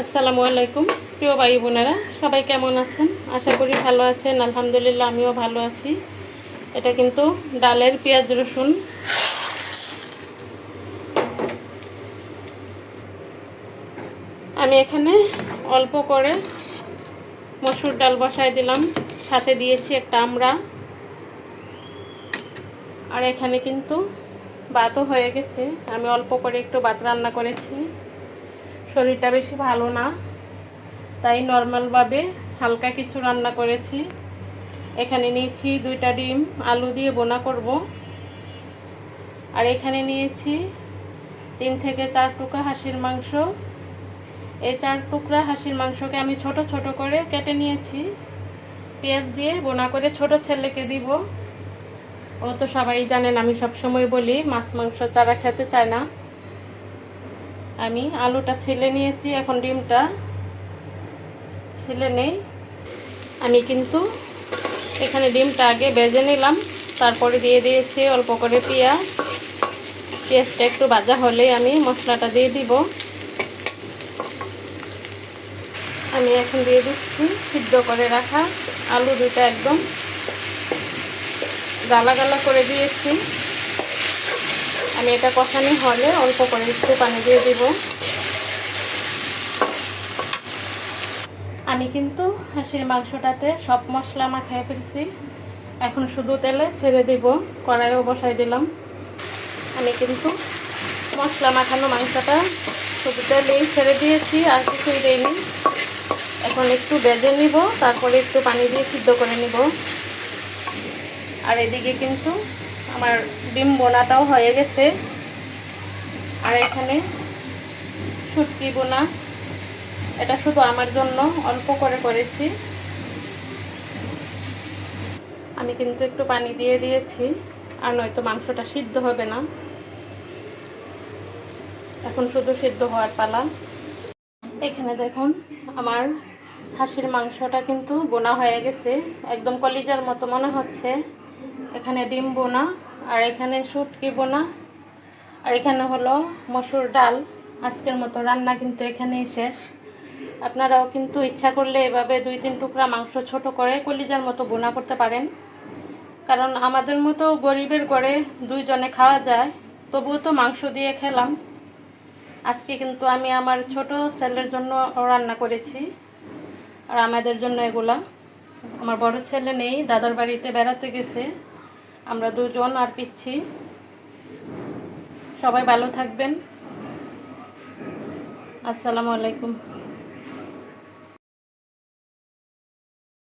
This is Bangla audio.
আসসালামু আলাইকুম। প্রিয় ভাই বোনেরা, সবাই কেমন আছেন? আশা করি ভালো আছেন, আলহামদুলিল্লাহ আমিও ভালো আছি। এটা কিন্তু ডালের পেঁয়াজ রসুন। আমি এখানে অল্প করে মসুর ডাল বসাই দিলাম, সাথে দিয়েছি একটা আমড়া। আর এখানে কিন্তু ভাতও হয়ে গেছে। আমি অল্প করে একটু ভাত রান্না করেছি। শরীরটা বেশি ভালো না। তাই নর্মালভাবে হালকা কিছু রান্না করেছি। এখানে নিয়েছি দুইটা ডিম, আলু দিয়ে বোনা করব। আর এখানে নিয়েছি তিন থেকে চার টুকরা হাঁসির মাংস। এই চার টুকরা হাঁসির মাংসকে আমি ছোট ছোট করে কেটে নিয়েছি। পেঁয়াজ দিয়ে বোনা করে ছোট ছেলেকে দিব। ও তো সবাই জানেন, আমি সবসময় বলি, মাছ মাংস চারা খেতে চায় না। আমি আলুটা ছিলে নিয়েছি, এখন ডিমটা ছিলে নেই। আমি কিন্তু এখানে ডিমটা আগে বেজে নিলাম, তারপরে দিয়ে দিয়েছি অল্প করে পেঁয়াজ। পেঁয়াজটা একটু ভাজা হলেই আমি মশলাটা দিয়ে দিব। আমি এখন দিয়ে দিচ্ছি সিদ্ধ করে রাখা আলু দুটো একদম গালা গালা করে দিয়েছি। আমি এটা কষানি হলে অল্প করে একটু পানি দিয়ে দিব। আমি কিন্তু হাঁসির মাংসটাতে সব মশলা মাখাই ফেলছি। এখন শুধু তেলে ছেড়ে দিব, কড়াইও বসাই দিলাম। আমি কিন্তু মশলা মাখানো মাংসটা শুধু তেলেই ছেড়ে দিয়েছি, আর কিছুই দেয়নি এখন একটু বেজে নিব, তারপরে একটু পানি দিয়ে সিদ্ধ করে নিব। আর এদিকে কিন্তু আমার ডিম বোনাটাও হয়ে গেছে। আর এখানে শুটকি বোনা। এটা শুধু আমার জন্য, অল্প করে করেছি। আমি কিন্তু একটু পানি দিয়ে দিয়েছি, আর নয়তো মাংসটা সিদ্ধ হবে না। এখন শুধু সিদ্ধ হওয়ার পালা। এখানে দেখুন, আমার হাঁসির মাংসটা কিন্তু বোনা হয়ে গেছে। একদম কলিজার মতো মনে হচ্ছে। এখানে ডিম বোনা। আর এখানে শুটকি বোনা, আর এখানে হলো মসুর ডাল। আজকের মতো রান্না কিন্তু এখানেই শেষ। আপনারাও কিন্তু ইচ্ছা করলে এভাবে দুই তিন টুকরা মাংস ছোট করে কলিজার মতো বোনা করতে পারেন। কারণ আমাদের মতো গরিবের ঘরে দুইজনে খাওয়া যায়, তবুও তো মাংস দিয়ে খেলাম। আজকে কিন্তু আমি আমার ছোট ছেলের জন্য রান্না করেছি, আর আমাদের জন্য এগুলা। আমার বড় ছেলে নেই, দাদার বাড়িতে বেড়াতে গেছে। আমরা দুজন আর পিচ্ছি। সবাই ভালো থাকবেন। আসসালামু আলাইকুম।